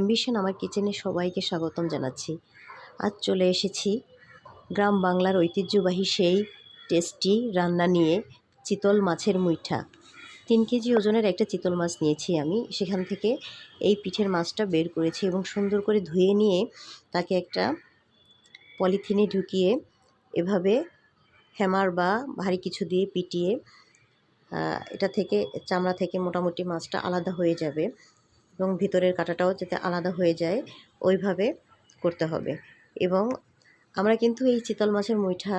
Ambition আমার কিচেনে সবাইকে স্বাগতম জানাচ্ছি। আজ চলে এসেছি গ্রাম বাংলার ঐতিহ্যবাহী সেই টেস্টি রান্না নিয়ে চিতল মাছের মুইঠা। তিন কেজি ওজনের একটা চিতল মাছ নিয়েছি আমি। সেখান থেকে এই পিঠের মাছটা বের করেছি এবং সুন্দর করে ধুয়ে নিয়ে তাকে একটা পলিথিনে ঢুকিয়ে এভাবে হ্যামার বা ভারী কিছু দিয়ে পিটিয়ে এটা থেকে চামড়া থেকে মোটামুটি মাছটা আলাদা হয়ে যাবে। এবং ভিতরের কাঁটাটাও যাতে আলাদা হয়ে যায়, ওইভাবে করতে হবে। এবং আমরা কিন্তু এই চিতল মাছের মুইঠা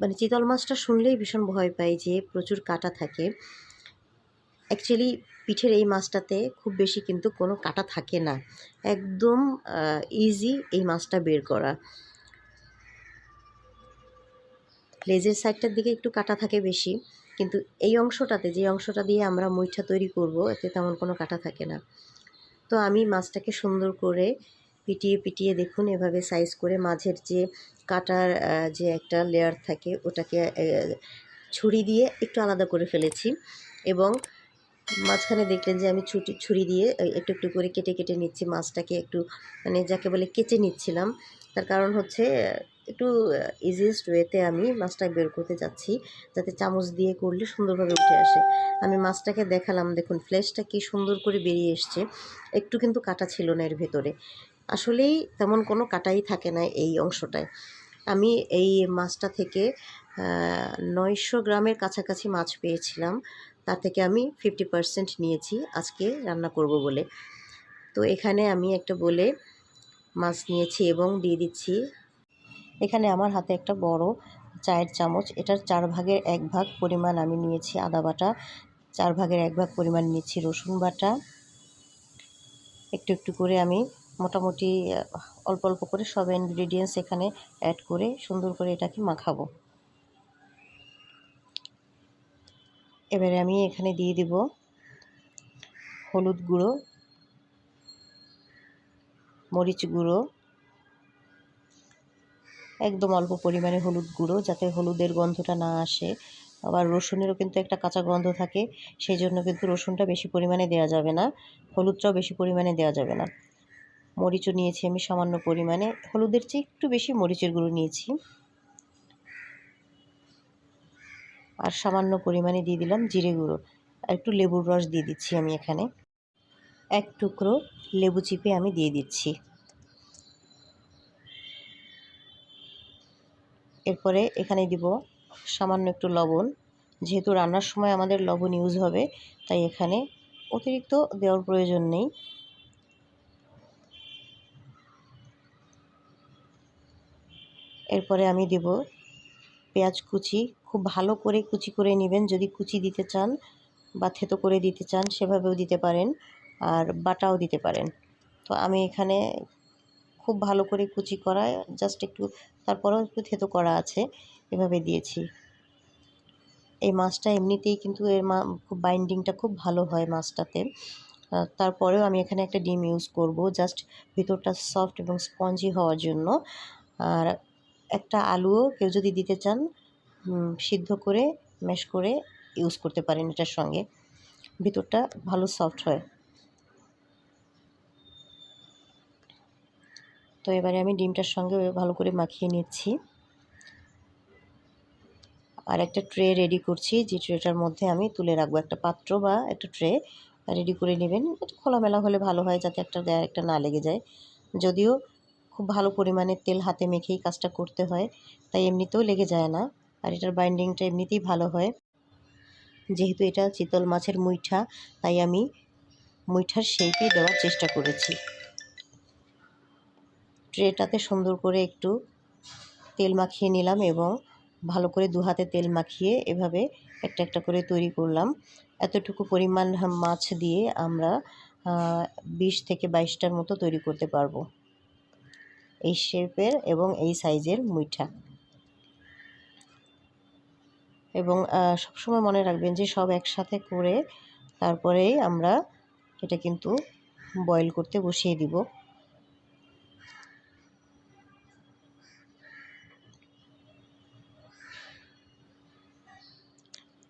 মানে চিতল মাছটা শুনলেই ভীষণ ভয় পাই যে প্রচুর কাটা থাকে। অ্যাকচুয়ালি পিঠের এই মাছটাতে খুব বেশি কিন্তু কোনো কাটা থাকে না। একদম ইজি এই মাছটা বের করা। লেজের সাইডটার দিকে একটু কাটা থাকে বেশি। কিন্তু এই অংশটাতে, যে অংশটা দিয়ে আমরা মুইঠা তৈরি করব, এতে তেমন কোনো কাটা থাকে না। তো আমি মাছটাকে সুন্দর করে পিটিয়ে পিটিয়ে দেখুন, এভাবে সাইজ করে মাঝের যে কাটার যে একটা লেয়ার থাকে, ওটাকে ছুরি দিয়ে একটু আলাদা করে ফেলেছি এবং মাঝখানে দেখলেন যে আমি ছুটি, ছুরি দিয়ে একটু একটু করে কেটে কেটে নিচ্ছি মাছটাকে, একটু মানে যাকে বলে কেচে নিচ্ছিলাম। তার কারণ হচ্ছে একটু ইজিয়েস্ট ওয়েতে আমি মাছটা বের করতে যাচ্ছি, যাতে চামচ দিয়ে করলে সুন্দরভাবে উঠে আসে। আমি মাছটাকে দেখালাম, দেখুন ফ্লেশটা কি সুন্দর করে বেরিয়ে এসছে। একটু কিন্তু কাটা ছিল না এর ভেতরে। আসলেই তেমন কোনো কাটাই থাকে না এই অংশটায়। আমি এই মাছটা থেকে নয়শো গ্রামের কাছাকাছি মাছ পেয়েছিলাম। তার থেকে আমি ফিফটি পার্সেন্ট নিয়েছি, আজকে রান্না করব বলে। তো এখানে আমি একটা বলে মাছ নিয়েছি এবং দিয়ে দিচ্ছি এখানে আমার হাতে একটা বড় চায়ের চামচ। এটার চার ভাগের এক ভাগ পরিমাণ আমি নিয়েছি আদা বাটা। চার ভাগের এক ভাগ পরিমাণ নিয়েছি রসুন বাটা। একটু একটু করে আমি মোটামুটি অল্প অল্প করে সব ইনগ্রিডিয়েন্টস এখানে অ্যাড করে সুন্দর করে এটাকে মাখাবো। এবারে আমি এখানে দিয়ে দিব হলুদ গুঁড়ো, মরিচ গুঁড়ো একদম অল্প পরিমাণে হলুদ গুঁড়ো যাতে হলুদের গন্ধটা না আসে। আবার রসুনেরও কিন্তু একটা কাঁচা গন্ধ থাকে সেই জন্য কিন্তু রসুনটা বেশি পরিমাণে দেওয়া যাবে না, হলুদটাও বেশি পরিমাণে দেওয়া যাবে না। মরিচও নিয়েছি আমি সামান্য পরিমাণে, হলুদের চেয়ে একটু বেশি মরিচের গুঁড়ো নিয়েছি। আর সামান্য পরিমাণে দিয়ে দিলাম জিরে গুঁড়ো, আর একটু লেবুর রস দিয়ে দিচ্ছি আমি এখানে। এক টুকরো লেবু চিপে আমি দিয়ে দিচ্ছি। এরপরে এখানে দিব সামান্য একটু লবণ। যেহেতু রান্নার সময় আমাদের লবণ ইউজ হবে, তাই এখানে অতিরিক্ত দেওয়ার প্রয়োজন নেই। এরপরে আমি দেব পেঁয়াজ কুচি। খুব ভালো করে কুচি করে নেবেন। যদি কুচি দিতে চান বা থেতো করে দিতে চান, সেভাবেও দিতে পারেন আর বাটাও দিতে পারেন। তো আমি এখানে খুব ভালো করে কুচি করা জাস্ট একটু তারপরেও একটু থেতো করা আছে, এভাবে দিয়েছি। এই মাছটা এমনিতেই কিন্তু এর মা, খুব বাইন্ডিংটা খুব ভালো হয় মাছটাতে। তারপরেও আমি এখানে একটা ডিম ইউজ করব জাস্ট ভিতরটা সফট এবং স্পঞ্জি হওয়ার জন্য। আর একটা আলুও কেউ যদি দিতে চান সিদ্ধ করে ম্যাশ করে ইউজ করতে পারেন এটার সঙ্গে। ভিতরটা ভালো সফট হয়। তো এবারে আমি ডিমটার সঙ্গে ভালো করে মাখিয়ে নিচ্ছি। আর একটা ট্রে রেডি করছি, যে ট্রেটার মধ্যে আমি তুলে রাখব একটা পাত্র বা একটা ট্রে রেডি করে নেবেন। এটা খোলামেলা হলে ভালো হয় যাতে একটা গায়ে একটা না লেগে যায়। যদিও খুব ভালো পরিমাণে তেল হাতে মেখেই কাজটা করতে হয়, তাই এমনিতেও লেগে যায় না। আর এটার বাইন্ডিংটা এমনিতেই ভালো হয়। যেহেতু এটা চিতল মাছের মুইঠা, তাই আমি মুইঠার শেপে দেওয়ার চেষ্টা করেছি। ট্রেটাতে সুন্দর করে একটু তেল মাখিয়ে নিলাম এবং ভালো করে দু হাতে তেল মাখিয়ে এভাবে একটা একটা করে তৈরি করলাম। এতটুকু পরিমাণ মাছ দিয়ে আমরা বিশ থেকে বাইশটার মতো তৈরি করতে পারব। এই শেপের এবং এই সাইজের মুইঠা। এবং সবসময় মনে রাখবেন যে সব একসাথে করে তারপরেই আমরা এটা কিন্তু বয়েল করতে বসিয়ে দিব।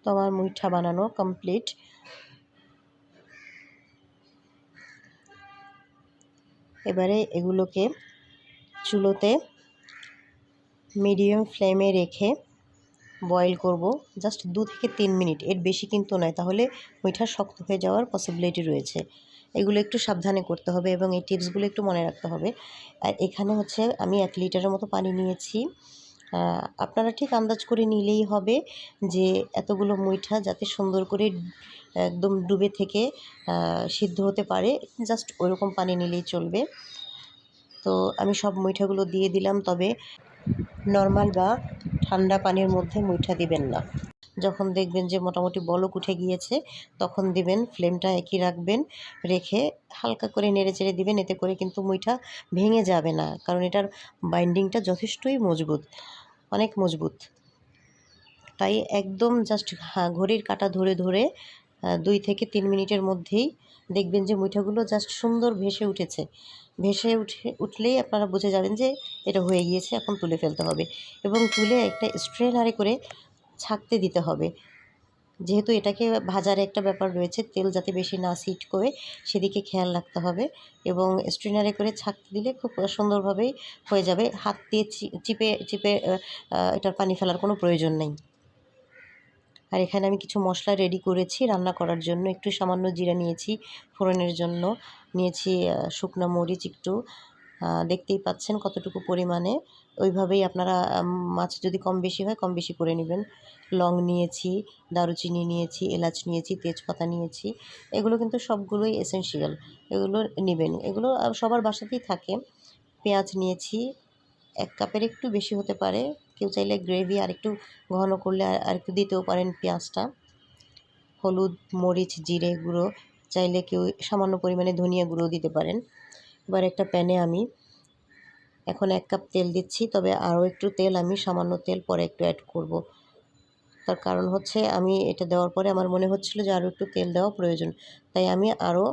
তো আমার মুইঠা বানানো কমপ্লিট এবারে এগুলোকে চুলোতে মিডিয়াম ফ্লেমে রেখে বয়েল করব। জাস্ট দু থেকে তিন মিনিট, এর বেশি কিন্তু নয়, তাহলে মিঠা শক্ত হয়ে যাওয়ার পসিবিলিটি রয়েছে। এগুলো একটু সাবধানে করতে হবে এবং এই টিপসগুলো একটু মনে রাখতে হবে। আর এখানে হচ্ছে আমি এক লিটারের মতো পানি নিয়েছি। আপনারা ঠিক আন্দাজ করে নিলেই হবে যে এতগুলো মুইঠা যাতে সুন্দর করে একদম ডুবে থেকে সিদ্ধ হতে পারে। জাস্ট ওইরকম পানি নিলেই চলবে। তো আমি সব মুইঠাগুলো দিয়ে দিলাম, তবে নর্মাল বা ঠান্ডা পানির মধ্যে মুইঠা দিবেন না। যখন দেখবেন যে মোটামুটি বলক উঠে গিয়েছে, তখন দিবেন, ফ্লেমটা একই রাখবেন, রেখে হালকা করে নেড়ে চেড়ে দিবেন, এতে করে কিন্তু মুইঠা ভেঙে যাবে না। কারণ এটার বাইন্ডিংটা যথেষ্টই মজবুত। অনেক মজবুত। তাই একদম জাস্ট ঘড়ির কাটা ধরে ধরে দুই থেকে তিন মিনিটের মধ্যেই দেখবেন যে মুইঠাগুলো জাস্ট সুন্দর ভেসে উঠেছে। ভেসে উঠে, উঠলেই আপনারা বুঝে যাবেন যে এটা হয়ে গিয়েছে, এখন তুলে ফেলতে হবে। এবং তুলে একটা স্ট্রেনারে করে ছাকতে দিতে হবে। যেহেতু এটাকে ভাজার একটা ব্যাপার রয়েছে, তেল যাতে বেশি না সিট করে সেদিকে খেয়াল রাখতে হবে এবং স্ট্রেনারে করে ছাকতে দিলে খুব সুন্দরভাবেই হয়ে যাবে। হাত দিয়ে চিপে চিপে এটার পানি ফেলার কোনো প্রয়োজন নেই। আর এখানে আমি কিছু মশলা রেডি করেছি রান্না করার জন্য। একটু সামান্য জিরা নিয়েছি ফোড়নের জন্য। নিয়েছি শুকনো মরিচ একটু। দেখতেই পাচ্ছেন কতটুকু পরিমাণে। ওইভাবেই আপনারা মাছ যদি কম বেশি হয় কম বেশি করে নেবেন। লং নিয়েছি, দারুচিনি নিয়েছি, এলাচ নিয়েছি, তেজপাতা নিয়েছি, এগুলো কিন্তু সবগুলোই এসেন্সিয়াল এগুলো নেবেন। এগুলো সবার বাসাতেই থাকে। পেঁয়াজ নিয়েছি, এক কাপের একটু বেশি হতে পারে। কেউ চাইলে গ্রেভি আর একটু ঘন করলে আর একটু দিতেও পারেন পেঁয়াজটা। হলুদ, মরিচ, জিরে গুঁড়ো, চাইলে কেউ সামান্য পরিমাণে ধনিয়া গুঁড়ো দিতে পারেন। এবার একটা প্যানে আমি এখন এক কাপ তেল দিচ্ছি, তবে আরও একটু তেল আমি সামান্য তেল পরে একটু অ্যাড করব। তার কারণ হচ্ছে আমি এটা দেওয়ার পরে আমার মনে হচ্ছিল যে আরও একটু তেল দেওয়া প্রয়োজন তাই আমি আরও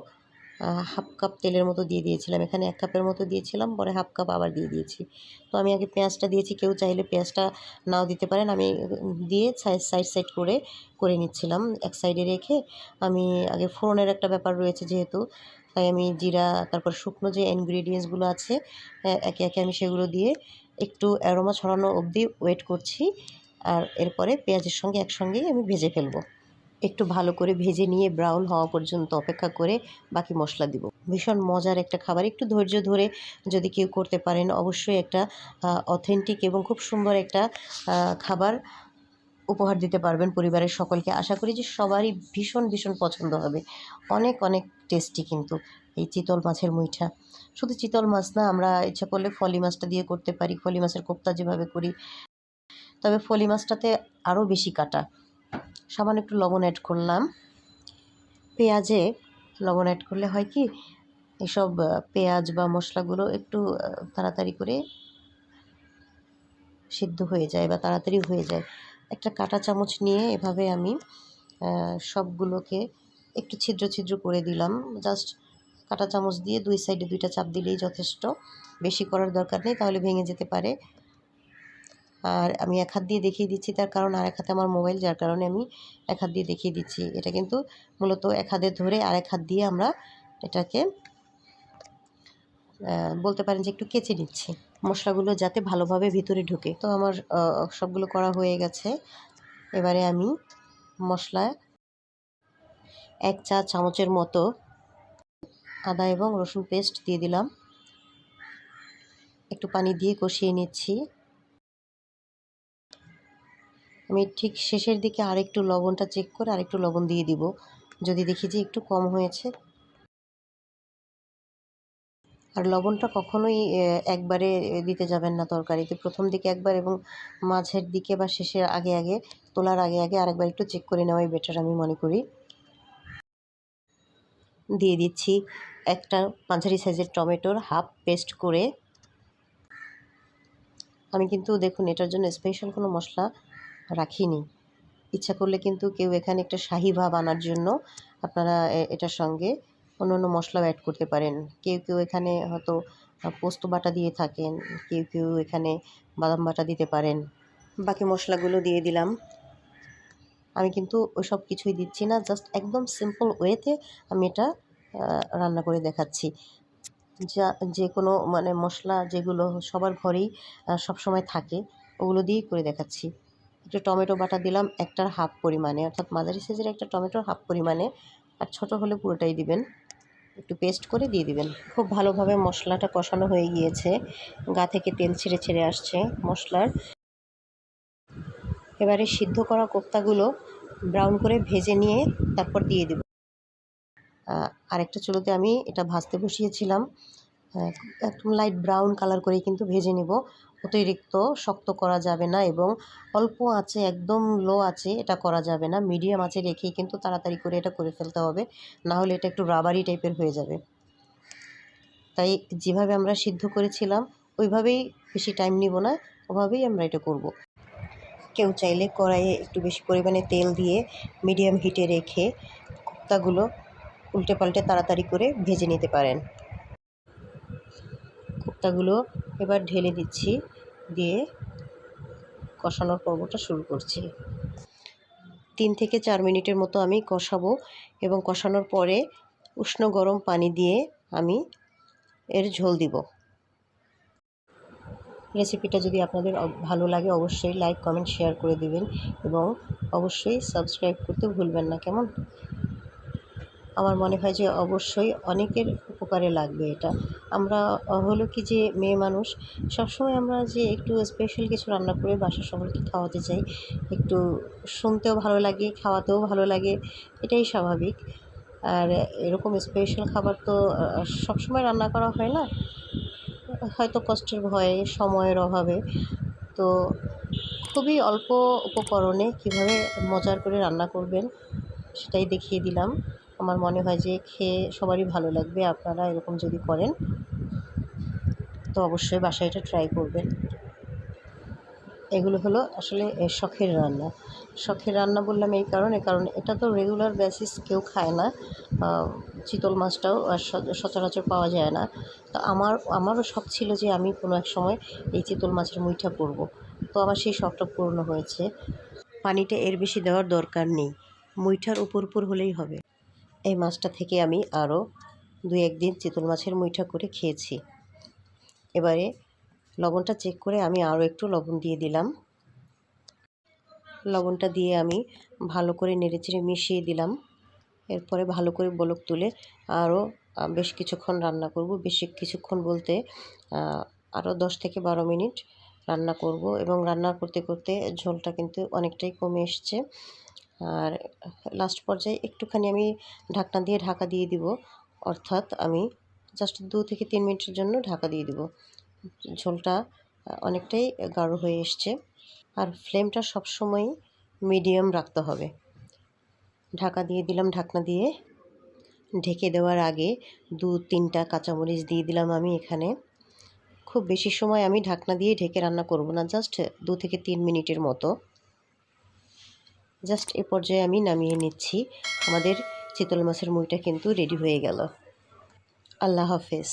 হাফ কাপ তেলের মতো দিয়ে দিয়েছিলাম। এখানে এক কাপের মতো দিয়েছিলাম, পরে হাফ কাপ আবার দিয়ে দিয়েছি। তো আমি আগে পেঁয়াজটা দিয়েছি, কেউ চাইলে পেঁয়াজটা নাও দিতে পারেন। আমি দিয়ে সাইড সাইড করে করে নিচ্ছিলাম এক সাইডে রেখে। আমি আগে ফোড়নের একটা ব্যাপার রয়েছে যেহেতু, তাই আমি জিরা, তারপর শুকনো যে ইনগ্রিডিয়েন্টসগুলো আছে একে একে আমি সেগুলো দিয়ে একটু অ্যারোমা ছড়ানো অবধি ওয়েট করছি। আর এরপরে পেঁয়াজের সঙ্গে একসঙ্গেই আমি ভেজে ফেলব। একটু ভালো করে ভেজে নিয়ে ব্রাউন হওয়া পর্যন্ত অপেক্ষা করে বাকি মশলা দিব। ভীষণ মজার একটা খাবার। একটু ধৈর্য ধরে যদি কেউ করতে পারেন, অবশ্যই একটা অথেন্টিক এবং খুব সুন্দর একটা খাবার উপহার দিতে পারবেন পরিবারের সকলকে। আশা করি যে সবারই ভীষণ ভীষণ পছন্দ হবে। অনেক অনেক টেস্টি কিন্তু এই চিতল মাছের মুইঠা। শুধু চিতল মাছ না, আমরা ইচ্ছা করলে ফলি মাছটা দিয়ে করতে পারি। ফলি মাছের কোপ্তা যেভাবে করি। তবে ফলি মাছটাতে আরও বেশি কাটা। সামান্য একটু লবণ অ্যাড করলাম। পেঁয়াজে লবণ অ্যাড করলে হয় কি, এসব পেঁয়াজ বা মশলাগুলো একটু তাড়াতাড়ি করে সিদ্ধ হয়ে যায় বা তাড়াতাড়ি হয়ে যায়। একটা কাঁটা চামচ নিয়ে এভাবে আমি সবগুলোকে একটু ছিদ্র ছিদ্র করে দিলাম। জাস্ট কাঁটা চামচ দিয়ে দুই সাইডে দুইটা চাপ দিলেই যথেষ্ট। বেশি করার দরকার নেই, তাহলে ভেঙে যেতে পারে। আর আমি এক হাত দিয়ে দেখিয়ে দিচ্ছি তার কারণ আর এক হাতে আমার মোবাইল, যার কারণে আমি এক হাত দিয়ে দেখিয়ে দিচ্ছি। এটা কিন্তু মূলত এক হাতে ধরে আর এক হাত দিয়ে আমরা এটাকে বলতে পারেন যে একটু কেচে নিচ্ছি মশলাগুলো যাতে ভালোভাবে ভিতরে ঢুকে। তো আমার সবগুলো করা হয়ে গেছে। এবারে আমি মশলা এক চা চামচের মতো আদা এবং রসুন পেস্ট দিয়ে দিলাম। একটু পানি দিয়ে কষিয়ে নিচ্ছি। আমি ঠিক শেষের দিকে আরেকটু লবণটা চেক করে আরেকটু লবণ দিয়ে দিব। যদি দেখি যে একটু কম হয়েছে। আর লবণটা কখনোই একবারে দিতে যাবেন না তরকারিতে। প্রথম দিকে একবার এবং মাঝের দিকে বা শেষের আগে আগে, তোলার আগে আগে আরেকবার একটু চেক করে নেওয়াই বেটার আমি মনে করি। দিয়ে দিচ্ছি একটা মাঝারি সাইজের টমেটোর হাফ পেস্ট করে। আমি কিন্তু দেখুন এটার জন্য স্পেশাল কোনো মশলা রাখিনি। ইচ্ছা করলে কিন্তু কেউ এখানে একটা শাহি ভাব আনার জন্য আপনারা এটার সঙ্গে অন্য অন্য মশলাও অ্যাড করতে পারেন। কেউ কেউ এখানে হয়তো পোস্ত বাটা দিয়ে থাকেন, কেউ কেউ এখানে বাদাম বাটা দিতে পারেন। বাকি মশলাগুলো দিয়ে দিলাম। আমি কিন্তু ওইসব কিছুই দিচ্ছি না জাস্ট একদম সিম্পল ওয়েতে আমি এটা রান্না করে দেখাচ্ছি। যা যে কোনো মানে মশলা যেগুলো সবার ঘরেই সবসময় থাকে, ওগুলো দিয়েই করে দেখাচ্ছি। একটু টমেটো বাটা দিলাম একটার হাফ পরিমাণে, অর্থাৎ মাঝারি সাইজের একটা টমেটোর হাফ পরিমাণে, আর ছোট হলে পুরোটাই দিবেন। একটু পেস্ট করে দিয়ে দিবেন। খুব ভালোভাবে মশলাটা কষানো হয়ে গিয়েছে। গা থেকে তেল ছেড়ে ছেড়ে আসছে মশলার। এবারে সিদ্ধ করা কোপ্তাগুলো ব্রাউন করে ভেজে নিয়ে তারপর দিয়ে দেব। আরেকটা চুলোতে আমি এটা ভাজতে বসিয়েছিলাম। একদম লাইট ব্রাউন কালার করে কিন্তু ভেজে নেব। অতিরিক্ত শক্ত করা যাবে না এবং অল্প আছে, একদম লো আছে, এটা করা যাবে না। মিডিয়াম আছে রেখেই কিন্তু তাড়াতাড়ি করে এটা করে ফেলতে হবে, না হলে এটা একটু রাবারি টাইপের হয়ে যাবে। তাই যেভাবে আমরা সিদ্ধ করেছিলাম, ওইভাবেই বেশি টাইম নিব না, ওভাবেই আমরা এটা করব। কেউ চাইলে কড়াইয়ে একটু বেশি পরিমাণে তেল দিয়ে মিডিয়াম হিটে রেখে কোপ্তাগুলো উল্টে পাল্টে তাড়াতাড়ি করে ভেজে নিতে পারেন। কোপ্তাগুলো এবার ঢেলে দিচ্ছি। দিয়ে কষানোর পর্বটা শুরু করছি। তিন থেকে চার মিনিটের মতো আমি কষাবো এবং কষানোর পরে উষ্ণ গরম পানি দিয়ে আমি এর ঝোল দিব। রেসিপিটা যদি আপনাদের ভালো লাগে অবশ্যই লাইক, কমেন্ট, শেয়ার করে দিবেন এবং অবশ্যই সাবস্ক্রাইব করতে ভুলবেন না। কেমন? আমার মনে হয় যে অবশ্যই অনেকের উপকারে লাগবে এটা। আমরা হলো কি যে মেয়ে মানুষ, সবসময় আমরা যে একটু স্পেশাল কিছু রান্না করে বাসার সকলকে খাওয়াতে চাই, একটু শুনতেও ভালো লাগে, খাওয়াতেও ভালো লাগে, এটাই স্বাভাবিক। আর এরকম স্পেশাল খাবার তো সবসময় রান্না করা হয় না? হয়তো কষ্টের ভয়ে, সময়ের অভাবে। তো খুবই অল্প উপকরণে কীভাবে মজার করে রান্না করবেন, সেটাই দেখিয়ে দিলাম। আমার মনে হয় যে খেয়ে সবারই ভালো লাগবে, আপনারা এরকম যদি করেন, তো অবশ্যই বাসায় এটা ট্রাই করবেন। এগুলো হলো আসলে শখের রান্না। শখের রান্না বললাম এই কারণে, কারণ এটা তো রেগুলার বেসিস কেউ খায় না। চিতল মাছটাও সচরাচর পাওয়া যায় না। তো আমার, আমারও শখ ছিল যে আমি কোনো এক সময় এই চিতল মাছের মুইঠা করব। তো আমার সেই শখটা পূর্ণ হয়েছে। পানিটা এর বেশি দেওয়ার দরকার নেই। মুইঠার উপর উপর হলেই হবে। এই মাছটা থেকে আমি আরও দুই একদিন চিতল মাছের মুইঠা করে খেয়েছি। এবারে লবণটা চেক করে আমি আরও একটু লবণ দিয়ে দিলাম। লবণটা দিয়ে আমি ভালো করে নেড়েচেড়ে মিশিয়ে দিলাম। এরপরে ভালো করে বলক তুলে আরও বেশ কিছুক্ষণ রান্না করব। বেশি কিছুক্ষণ বলতে আরও দশ থেকে বারো মিনিট রান্না করব এবং রান্না করতে করতে ঝোলটা কিন্তু অনেকটাই কমে এসছে। আর লাস্ট পর্যায়ে একটুখানি আমি ঢাকনা দিয়ে ঢাকা দিয়ে দিব। অর্থাৎ আমি জাস্ট দু থেকে তিন মিনিটের জন্য ঢাকা দিয়ে দিব। ঝোলটা অনেকটাই গাঢ় হয়ে এসছে। আর ফ্লেমটা সবসময় মিডিয়াম রাখতে হবে। ঢাকা দিয়ে দিলাম ঢাকনা দিয়ে। ঢেকে দেওয়ার আগে দু তিনটা কাঁচামরিচ দিয়ে দিলাম আমি এখানে। খুব বেশি সময় আমি ঢাকনা দিয়ে ঢেকে রান্না করব না জাস্ট দু থেকে তিন মিনিটের মতো। জাস্ট এ পর্যায়ে আমি নামিয়ে নিচ্ছি। আমাদের চিতল মাছের মুইটা কিন্তু রেডি হয়ে গেল। আল্লাহ হাফেজ।